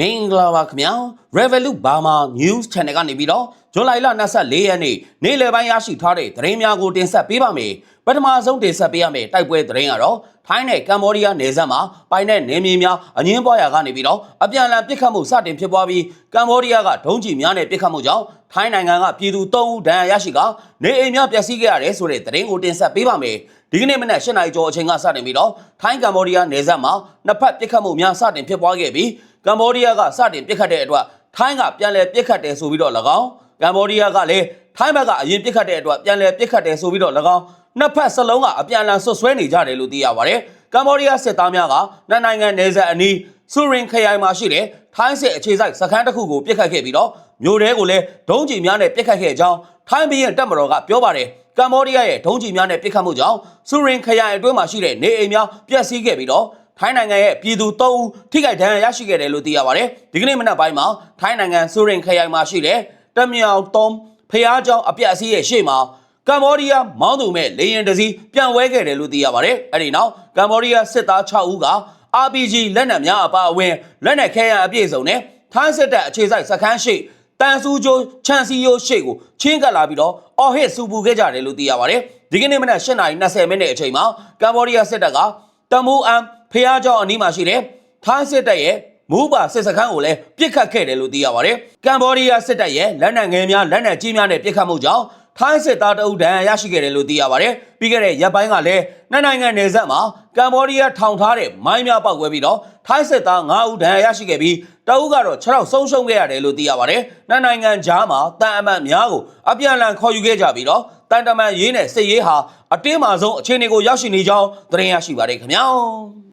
မင်္ဂလာပါခင်ဗျာ Revolut Burma News Channel ကနေပြီးတော့ဇွန်လ24ရက်နေ့နေ့လယ်ပိုင်းရရှိထားတဲ့သတင်းများကိုတင်ဆက်ပေးပါမယ်ပထမဆုံးတင်ဆက်ပေးရမယ့်တိုက်ပွဲသတင်းကတော့ထိုင်းနဲ့ကမ္ဘောဒီးယားနယ်စပ်မှာပိုင်တဲ့နယ်မြေများအငင်းပွားရာကနေပြီးတော့အပြန်အလှန်ပစ်ခတ်မှုစတင်ဖြစ်ပွားပြီးကမ္ဘောဒီးယားကဒုံးကျည်များနဲ့ပစ်ခတ်မှုကြောင့်ထိုင်းနိုင်ငံကပြည်သူ3ဦးဒဏ်ရာရရှိကနေအိမ်များပျက်စီးခဲ့ရတယ်ဆိုတဲ့သတင်းကိုတင်ဆက်ပေးပါမယ်ဒီကနေ့မနက်၈နာရီကျော်အချိန်ကစတင်ပြီးတော့ထိုင်းကမ္ဘောဒီးယားနယ်စပ်မှာနှစ်ဖက်ပစ်ခတ်မှုများစတင်ဖြစ်ပွားခဲ့ပြီး ကမ္ဘောဒီးယားကစတင်ပစ်ခတ်တဲ့အတွက်ထိုင်းကပြန်လည်ပစ်ခတ်တယ်ဆိုပြီးတော့၎င်းကမ္ဘောဒီးယားကလည်းထိုင်းဘက်ကအရင်ပစ်ခတ်တဲ့အတွက်ပြန်လည်ပစ်ခတ်တယ်ဆိုပြီးတော့၎င်းနှစ်ဖက်စလုံးကအပြန်အလှန်ဆွတ်ဆွဲနေကြတယ်လို့သိရပါတယ်ကမ္ဘောဒီးယားစစ်သားများကနှစ်နိုင်ငံနယ်စပ်အနီးဆူရင်ခရိုင်မှာရှိတဲ့ထိုင်းစစ်အခြေစိုက်စခန်းတစ်ခုကိုပစ်ခတ်ခဲ့ပြီးတော့မြို့ထဲကိုလည်းဒုံးကျည်များနဲ့ပစ်ခတ်ခဲ့ကြောင်းထိုင်းဘီရင်တပ်မတော်ကပြောပါတယ်ကမ္ဘောဒီးယားရဲ့ဒုံးကျည်များနဲ့ပစ်ခတ်မှုကြောင့်ဆူရင်ခရိုင်အတွင်းမှာရှိတဲ့နေအိမ်များပျက်စီးခဲ့ပြီးတော့ ထိုင်းနိုင်ငံရဲ့ပြည်သူ၃ဦးထိခိုက်ဒဏ်ရာရရှိခဲ့တယ်လို့သိရပါတယ်ဒီကနေ့မနက်ပိုင်းမှာထိုင်းနိုင်ငံဆူရင်ခရိုင်မှာရှိတဲ့တမြောင်တုံးဖျားကျောင်းအပြက်အစည်းရဲ့ရှေ့မှာကမ္ဘောဒီးယားမောင်းသူမဲ့လေရင်တစည်းပြန်ဝဲခဲ့တယ်လို့သိရပါတယ်အဲ့ဒီနောက်ကမ္ဘောဒီးယားစစ်သား6ဦးက RPG လက်နက်များအပါအဝင်လက်နက်ခဲယံအပြည့်စုံနဲ့ထိုင်းစစ်တပ်အခြေစိုက်စခန်းရှိတန်ဆူကျိုးချန်စီယိုရှေ့ကိုချင်းကပ်လာပြီးတော့အော်ဟစ်စူပူခဲ့ကြတယ်လို့သိရပါတယ်ဒီကနေ့မနက်8:20မိနစ်အချိန်မှာကမ္ဘောဒီးယားစစ်တပ်ကတမူအမ် ဖျားကျောင်းအနီးမှာရှိတဲ့ထိုင်းစစ်တပ်ရဲ့မူးပါစစ်စခန်းကိုလည်းပြစ်ခတ်ခဲ့တယ်လို့သိရပါတယ်ကမ္ဘောဒီးယားစစ်တပ်ရဲ့လက်နက်ငယ်များလက်နက်ကြီးများနဲ့ပြစ်ခတ်မှုကြောင့်ထိုင်းစစ်သားတအုပ်ဒဏ်ရာရရှိခဲ့တယ်လို့သိရပါတယ်ပြီးခဲ့တဲ့ရက်ပိုင်းကလည်းနှစ်နိုင်ငံနယ်စပ်မှာကမ္ဘောဒီးယားထောင်ထားတဲ့မိုင်းများပောက်ကွဲပြီးတော့ထိုင်းစစ်သား9ဦးဒဏ်ရာရရှိခဲ့ပြီးတအုပ်ကတော့6ရောက်ဆုံးရှုံးခဲ့ရတယ်လို့သိရပါတယ်နှစ်နိုင်ငံကြားမှာတန်အမတ်များကိုအပြန်အလှန်ခေါ်ယူခဲ့ကြပြီးတော့တန်တမန်ရေးနဲ့စစ်ရေးဟာအတင်းမာဆုံးအခြေအနေကိုရောက်ရှိနေကြောင်းသတင်းရရှိပါတယ်ခင်ဗျာ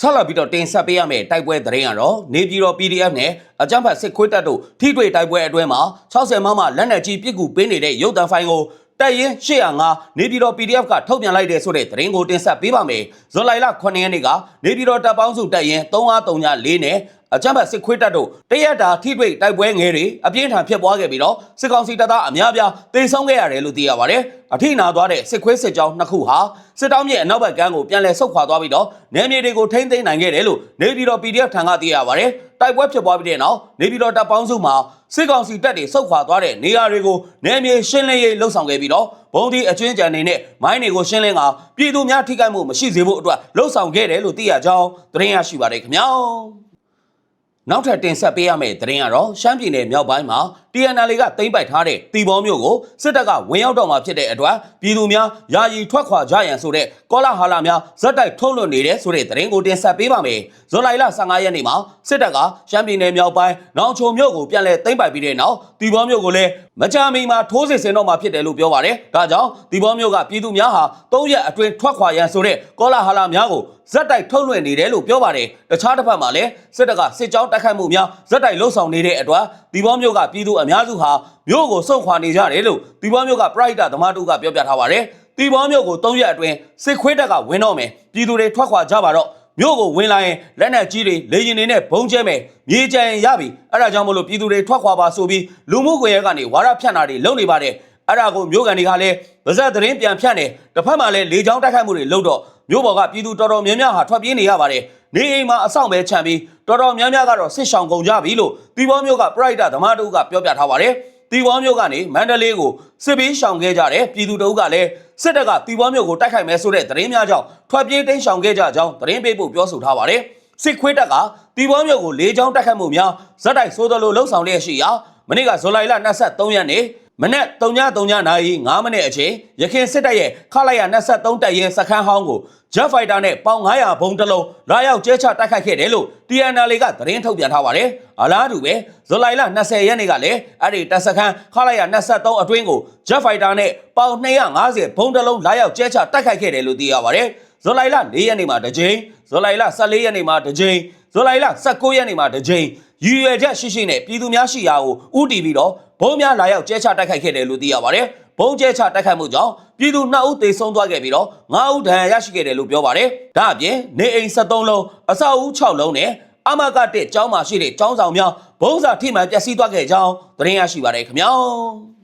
ဆက်လက်ပြီးတော့တင်ဆက်ပေးရမယ့်တိုက်ပွဲသတင်းကတော့နေပြည်တော် PDF နဲ့အကြမ်းဖက်စစ်ခွေးတပ်တို့ထိတွေ့တိုက်ပွဲအတွင်းမှာ60မမလက်နက်ကြီးပစ်ကူပေးနေတဲ့ရုပ်သံဖိုင်ကိုတပ်ရင်း805နေပြည်တော် PDF ကထုတ်ပြန်လိုက်တဲ့ဆိုတဲ့သတင်းကိုတင်ဆက်ပေးပါမယ်။ဇွန်လလ9ရက်နေ့ကနေပြည်တော်တပ်ပေါင်းစုတပ်ရင်း3534နဲ့အကြမ်းဖက်စစ်ခွေးတပ်တို့တရက်တာထိတွေ့တိုက်ပွဲငယ်တွေအပြင်းထန်ဖြစ်ပွားခဲ့ပြီးတော့စစ်ကောင်စီတပ်သားအများပြားတေဆုံးခဲ့ရတယ်လို့သိရပါတယ်။အထိနာသွားတဲ့စစ်ခွေးစစ်ကြောင်းနှစ်ခုဟာစစ်တောင်းမြေအနောက်ဘက်ကမ်းကိုပြန်လည်ဆုတ်ခွာသွားပြီးတော့နယ်မြေတွေကိုထိမ့်သိမ်းနိုင်ခဲ့တယ်လို့နေပြည်တော် PDF ထံကသိရပါတယ်။တိုက်ပွဲဖြစ်ပွားပြီးတဲ့နောက်နေပြည်တော်တပ်ပေါင်းစုမှာစစ်ကောင်စီတပ်တွေဆုတ်ခွာသွားတဲ့နေရာတွေကိုနယ်မြေရှင်းလင်းရေးလှုပ်ဆောင်ခဲ့ပြီးတော့ဘုံဒီအကျွင်းကြံနေနဲ့မိုင်းတွေကိုရှင်းလင်းကပြည်သူများထိခိုက်မှုမရှိစေဖို့အတွက်လှုပ်ဆောင်ခဲ့တယ်လို့သိရကြောင်းသတင်းရရှိပါတယ်ခင်ဗျာ။ နောက်ထပ်တင်ဆက်ပေးရမယ့်သတင်းကတော့ရှမ်းပြည်နယ်မြောက်ပိုင်းမှာ TNL ကသိမ်းပိုက်ထားတဲ့တီဘောမျိုးကိုစစ်တပ်ကဝင်ရောက်တော့မှာဖြစ်တဲ့အတွက်ပြည်သူများယာယီထွက်ခွာကြရန်ဆိုတဲ့ကောလာဟာလာများဇက်တိုက်ထုတ်လွှင့်နေတဲ့ဆိုတဲ့သတင်းကိုတင်ဆက်ပေးပါမယ်။ဇွန်လ15ရက်နေ့မှာစစ်တပ်ကရှမ်းပြည်နယ်မြောက်ပိုင်းနောင်ချုံမြို့ကိုပြန်လည်သိမ်းပိုက်ပြီးတဲ့နောက်တီဘောမျိုးကိုလည်းမကြာမီမှာထိုးစစ်ဆင်တော့မှာဖြစ်တယ်လို့ပြောပါတယ်။ဒါကြောင့်တီဘောမျိုးကပြည်သူများဟာ၃ရက်အတွင်းထွက်ခွာရန်ဆိုတဲ့ကောလာဟာလာများကိုဇက်တိုက်ထုတ်လွှင့်နေတယ်လို့ပြောပါတယ်။တခြားတစ်ဖက်မှာလည်းစစ်တပ်ကစစ်ကြောင်းတိုက်ခိုက်မှုများဇက်တိုက်လှုပ်ဆောင်နေတဲ့အတွက်ဒီဘောမျိုးကပြည်သူအများစုဟာမြို့ကိုစုံခွာနေကြတယ်လို့ဒီဘောမျိုးကပရိုက်တာသမားတို့ကပြောပြထားပါတယ်။ဒီဘောမျိုးကို၃ရက်အတွင်းစစ်ခွေးတပ်ကဝင်တော့မယ်ပြည်သူတွေထွက်ခွာကြပါတော့မြို့ကိုဝင်လာရင်လက်နက်ကြီးတွေလေရင်တွေနဲ့ဘုံကျဲမယ်မြေကြံရင်ရပြီအဲ့ဒါကြောင့်မလို့ပြည်သူတွေထွက်ခွာပါဆိုပြီးလူမှုကွန်ရက်ကနေဝါရဖြန့်တာတွေလုပ်နေပါတယ်အဲ့ဒါကိုမြို့ကန်တွေကလည်းဗဇက်သတင်းပြန်ဖြန့်တယ်တစ်ဖက်မှာလည်းလေချောင်းတိုက်ခိုက်မှုတွေလုပ်တော့ မြို့ပေါ်ကပြည်သူတော်တော်များများဟာထွက်ပြေးနေရပါတယ်နေအိမ်မှာအဆောင်ပဲခြံပြီးတော်တော်များများကတော့စစ်ဆောင်ကုန်ကြပြီလို့တီဘောမျိုးကပရိုက်တာဓမ္မတုကပြောပြထားပါတယ်တီဘောမျိုးကနေမန္တလေးကိုစစ်ပေးရှောင်ခဲ့ကြတယ်ပြည်သူတို့ကလည်းစစ်တပ်ကတီဘောမျိုးကိုတိုက်ခိုက်မယ်ဆိုတဲ့သတင်းများကြောင့်ထွက်ပြေးတိမ်းရှောင်ခဲ့ကြကြောင်းသတင်းပေးဖို့ပြောဆိုထားပါတယ်စစ်ခွေးတပ်ကတီဘောမျိုးကိုလေးချောင်းတိုက်ခိုက်မှုများဇက်တိုက်ဆိုးသလိုလှုပ်ဆောင်လျက်ရှိရာမနေ့ကဇူလိုင်လ23ရက်နေ့ မနက်3:3နာရီ9မိနစ်အချိန်ရခိုင်စစ်တပ်ရဲ့ခလာရ23တပ်ရင်စခန်းဟောင်းကို Jet Fighter နဲ့ပေါင်900ဘုံတစ်လုံးလာရောက်ကျဲချတိုက်ခိုက်ခဲ့တယ်လို့ TNL ကသတင်းထုတ်ပြန်ထားပါတယ်။အလားတူပဲဇူလိုင်လ20ရက်နေ့ကလည်းအဲ့ဒီတပ်စခန်းခလာရ23အတွင်းကို Jet Fighter နဲ့ပေါင်250ဘုံတစ်လုံးလာရောက်ကျဲချတိုက်ခိုက်ခဲ့တယ်လို့သိရပါတယ်။ဇူလိုင်လ4ရက်နေ့မှာတစ်ကြိမ်ဇူလိုင်လ14ရက်နေ့မှာတစ်ကြိမ်ဇူလိုင်လ19ရက်နေ့မှာတစ်ကြိမ် ရည်ရွယ်ချက်ရှိရှိနဲ့ပြည်သူများရှိရာကိုဥတီပြီးတော့ဘုံများလာရောက်ကျဲချတိုက်ခိုက်ခဲ့တယ်လို့သိရပါတယ်။ဘုံကျဲချတိုက်ခိုက်မှုကြောင့်ပြည်သူ2ဦးသေဆုံးသွားခဲ့ပြီးတော့9ဦးဒဏ်ရာရရှိခဲ့တယ်လို့ပြောပါတယ်။ဒါအပြင်နေအိမ်73လုံးအဆောက်အဦ6လုံးနဲ့အမကတက်ကျောင်းမှာရှိတဲ့ကျောင်းဆောင်များဘုံစာထိမှန်ပျက်စီးသွားခဲ့ကြောင်းသတင်းရရှိပါတယ်ခင်ဗျာ။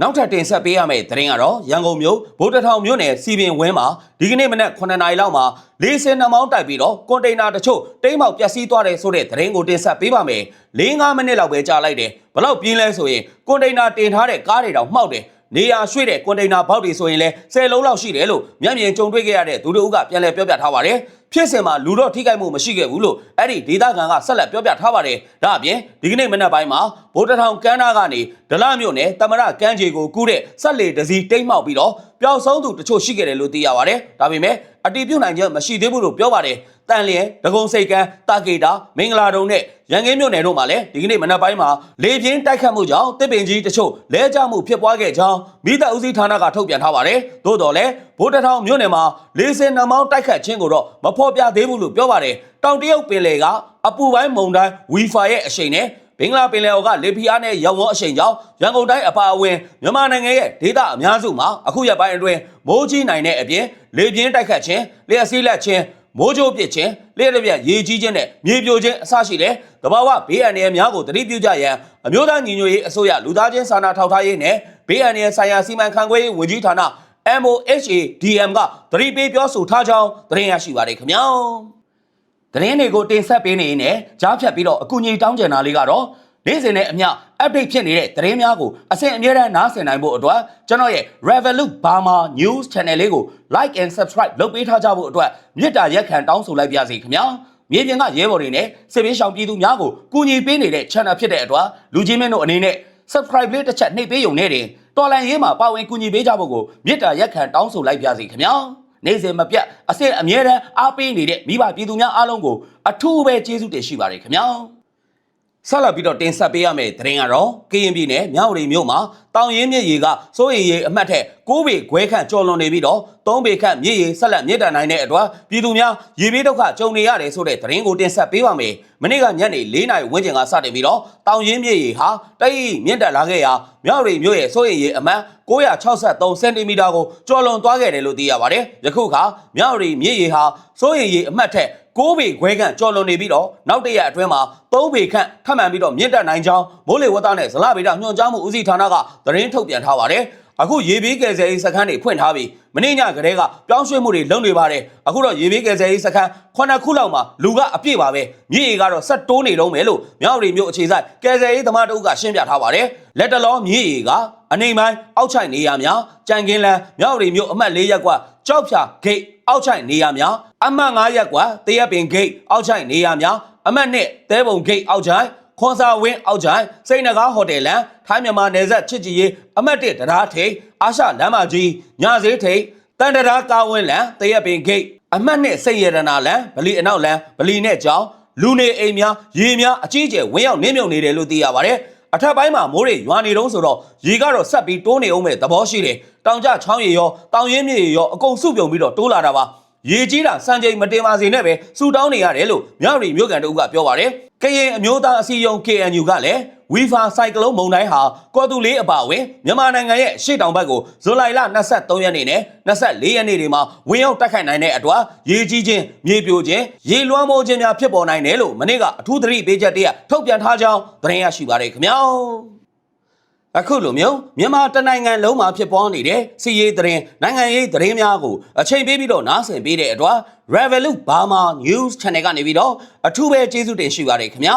နောက်ထပ်တင်ဆက်ပေးရမယ့်သတင်းကတော့ရန်ကုန်မြို့ဗိုလ်တထောင်မြို့နယ်စီပင်ဝင်းမှာဒီကနေ့မနက်9နာရီလောက်မှာလေးစင်နှမောင်းတိုက်ပြီးတော့ကွန်တိန်နာတချို့တိမ်းမောက်ပျက်စီးသွားတယ်ဆိုတဲ့သတင်းကိုတင်ဆက်ပေးပါမယ်၄၅မိနစ်လောက်ပဲကြာလိုက်တယ်ဘလောက်ပြင်းလဲဆိုရင်ကွန်တိန်နာတင်ထားတဲ့ကားတွေတောင်မှောက်တယ်နေရာရွှေ့တဲ့ကွန်တိန်နာဘောက်တွေဆိုရင်လည်း10လုံးလောက်ရှိတယ်လို့မျက်မြင်ကြုံတွေ့ခဲ့ရတဲ့သူတို့ကပြန်လည်ပြောပြထားပါတယ်ဖြစ်စဉ်မှာလူတော့ထိခိုက်မှုမရှိခဲ့ဘူးလို့အဲ့ဒီဒေသခံကဆက်လက်ပြောပြထားပါတယ်ဒါအပြင်ဒီကနေ့မနက်ပိုင်းမှာဗိုလ်တထောင်ကမ်းနားကနေဒလမြို့နယ်တမရကမ်းခြေကိုကူးတဲ့ဆက်လေတစည်းတိမ်းမှောက်ပြီးတော့ပျောက်ဆုံးသူတချို့ရှိခဲ့တယ်လို့သိရပါတယ်ဒါပေမဲ့အတီးပြုတ်နိုင်ချက်မရှိသေးဘူးလို့ပြောပါတယ်တန်လျင်ဒဂုံစိတ်ကန်းတာကေတာမင်္ဂလာတုံနဲ့ရန်ကင်းမြို့နယ်တို့မှာလည်းဒီကနေ့မနက်ပိုင်းမှာလေပြင်းတိုက်ခတ်မှုကြောင့်တစ်ပင်ကြီးတချို့လဲကျမှုဖြစ်ပွားခဲ့ကြောင်းမိသက်ဦးစီးဌာနကထုတ်ပြန်ထားပါတယ်သို့တော်လည်းဗိုလ်တထောင်မြို့နယ်မှာလေစင်နှမောင်းတိုက်ခတ်ခြင်းကိုတော့မဖော်ပြသေးဘူးလို့ပြောပါတယ်တောင်တရုတ်ပင်လယ်ကအပူပိုင်းမုန်တိုင်း Wi-Fi ရဲ့အရှိန်နဲ့ဘင်္ဂလားပင်လယ်အော်ကလေဖီအားနဲ့ရောင်ဝန်းအရှိန်ကြောင့်ရန်ကုန်တိုင်းအပါအဝင်မြန်မာနိုင်ငံရဲ့ဒေသအများစုမှာအခုရက်ပိုင်းအတွင်းမိုးကြီးနိုင်တဲ့အပြင်လေပြင်းတိုက်ခတ်ခြင်းလျှက်စီးလက်ခြင်းမိုးကြိုးပစ်ခြင်းလျှက်တစ်ပြက်ရေကြီးခြင်းနဲ့မြေပြိုခြင်းအစရှိတဲ့တဘာဝဘေးအန္တရာယ်များကိုသတိပြုကြရန်အမျိုးသားညီညွတ်ရေးအစိုးရလူသားချင်းစာနာထောက်ထားရေးနဲ့ဘေးအန္တရာယ်ဆိုင်ရာစီမံခန့်ခွဲရေးဝန်ကြီးဌာန MOHADM ကသတိပေးပြောဆိုထားကြောင်းသတင်းရရှိပါတယ်ခင်ဗျာ။သတင်းတွေကိုတင်ဆက်ပေးနေနဲ့ကြားဖြတ်ပြီးတော့အကူအညီတောင်းကြတာလေးကတော့နေ့စဉ်နဲ့အမျှ update ဖြစ်နေတဲ့သတင်းများကိုအစဉ်အမြဲတမ်းနားဆင်နိုင်ဖို့အတွက်ကျွန်တော်ရဲ့ Revolut Burma News Channel လေးကို like and subscribe လုပ်ပေးထားကြဖို့အတွက်မေတ္တာရက်ခံတောင်းဆိုလိုက်ပါစီခင်ဗျာမြေပြင်ကရဲဘော်တွေနဲ့စစ်ပေးရှောင်ပြည်သူများကိုကူညီပေးနေတဲ့ channel ဖြစ်တဲ့အတွက်လူချင်းမင်းတို့အနေနဲ့ subscribe လေးတစ်ချက်နှိပ်ပေးရုံနဲ့တင် တော်လန်ရေးမှာပါဝင်ကူညီပေးကြဖို့ကိုမေတ္တာရက်ခံတောင်းဆိုလိုက်ပါစီခင်ဗျာနေ့စဉ်မပြတ်အစစ်အမြဲတမ်းအားပေးနေတဲ့မိဘပြည်သူများအားလုံးကိုအထူးပဲကျေးဇူးတင်ရှိပါတယ်ခင်ဗျာ ဆက်လက်ပြီးတော့တင်ဆက်ပေးရမယ့်သတင်းကတော့ကရင်ပြည်နယ်မြောက်ရီမြို့မှာတောင်ရင်မြစ်ရေကစိုးရိမ်ရေအမှတ်ထက်6ပေခွဲခန့်ကျော်လွန်နေပြီးတော့3ပေခန့်မြစ်ရေဆက်လက်မြစ်တန်နိုင်တဲ့အတွက်ပြည်သူများရေဘေးဒုက္ခကြုံနေရတယ်ဆိုတဲ့သတင်းကိုတင်ဆက်ပေးပါမယ်။မနေ့ကညနေ4နာရီဝန်းကျင်ကစတင်ပြီးတော့တောင်ရင်မြစ်ရေဟာတိတ်မြင့်တက်လာခဲ့ရာမြောက်ရီမြို့ရဲ့စိုးရိမ်ရေအမှတ်963စင်တီမီတာကိုကျော်လွန်သွားခဲ့တယ်လို့သိရပါတယ်။ယခုခါမြောက်ရီမြစ်ရေဟာစိုးရိမ်ရေအမှတ်ထက် 6ပေခွဲခန့်ကျော်လွန်နေပြီးတော့နောက်တစ်ရက်အတွင်းမှာ3ပေခန့်ထပ်မံပြီးတော့မြင့်တက်နိုင်ကြောင်းမိုးလေဝသနဲ့ဇလဗေဒညွှန်ကြားမှုဦးစီးဌာနကသတင်းထုတ်ပြန်ထားပါတယ်။အခုရေဘေးကယ်ဆယ်ရေးစခန်းတွေဖွင့်ထားပြီးမနေ့ညကတည်းကပြောင်းရွှေ့မှုတွေလုပ်နေပါတယ်အခုတော့ရေဘေးကယ်ဆယ်ရေးစခန်း9ခုလောက်မှာလူကအပြည့်ပါပဲမြေရေကတော့ဆက်တိုးနေတော့မယ်လို့မြောက်ရီမျိုးအခြေဆိုင်ကယ်ဆယ်ရေးသမားတို့ကရှင်းပြထားပါတယ်လက်တလောမြေရေကအနေပိုင်းအောက်ချိုင်နေရများကြံကင်းလန်းမြောက်ရီမျိုးအမှတ်၄ရပ်ကွက်ကြောက်ဖြာဂိတ် အောက်ချိုင်နေရများအမှတ်9ရပ်ကွက်တရက်ပင်ဂိတ်အောက်ချိုင်နေရများအမှတ်1သဲပုံဂိတ်အောက်ချိုင်ခွန်စာဝင်းအောက်ချိုင်စိတ်နဂါဟိုတယ်လန်ထိုင်းမြန်မာနယ်စပ်ချစ်ကြည်ရေးအမှတ်1တရားထိပ်အာရှလမ်းမကြီးညဈေးထိပ်တန်တရာကာဝင်းလန်တရက်ပင်ဂိတ်အမှတ်1စိတ်ရတနာလန်ဗလီအနောက်လန်ဗလီနဲ့ကြောင်းလူနေအိမ်များရေများအကြီးအကျယ်ဝင်းရောက်နင်းမြုံနေတယ်လို့သိရပါတယ် အထက်ပိုင်းမှာမိုးတွေရွာနေတော့ဆိုတော့ရေကတော့ဆက်ပြီးတိုးနေအောင်မဲ့သဘောရှိတယ်တောင်ကျချောင်းရေရောတောင်ရင်းမြေရေရောအကုန်စုပြုံပြီးတော့တိုးလာတာပါရေကြီးတာစံချိန်မတင်ပါစေနဲ့ပဲစူတောင်းနေရတယ်လို့မြောက်ရီမြို့ကန်တို့ကပြောပါတယ်ကရင်အမျိုးသားအစည်းအရုံး KNU ကလည်း ဝီဖာဆိုင်ကလုန်းမုန်တိုင်းဟာကော်တူလေးအပါအဝင်မြန်မာနိုင်ငံရဲ့ရှေ့တောင်ဘက်ကိုဇူလိုင်လ23ရက်နေ့နဲ့24ရက်နေ့တွေမှာဝင်ရောက်တိုက်ခိုက်နိုင်တဲ့အတွက်ရေကြီးခြင်းမြေပြိုခြင်းရေလွှမ်းမိုးခြင်းများဖြစ်ပေါ်နိုင်တယ်လို့မနေ့ကအထူးသတိပေးချက်တရထုတ်ပြန်ထားကြောင်းသတင်းရရှိပါရခင်ဗျာအခုလိုမျိုးမြန်မာတနိုင်ငံလုံးမှာဖြစ်ပွားနေတဲ့စီရေးသတင်းနိုင်ငံရေးသတင်းများကိုအချိန်ပေးပြီးတော့နားဆင်ပေးတဲ့အတွက် Revolut Burma News Channel ကနေပြီးတော့အထူးပဲကျေးဇူးတင်ရှိပါတယ်ခင်ဗျာ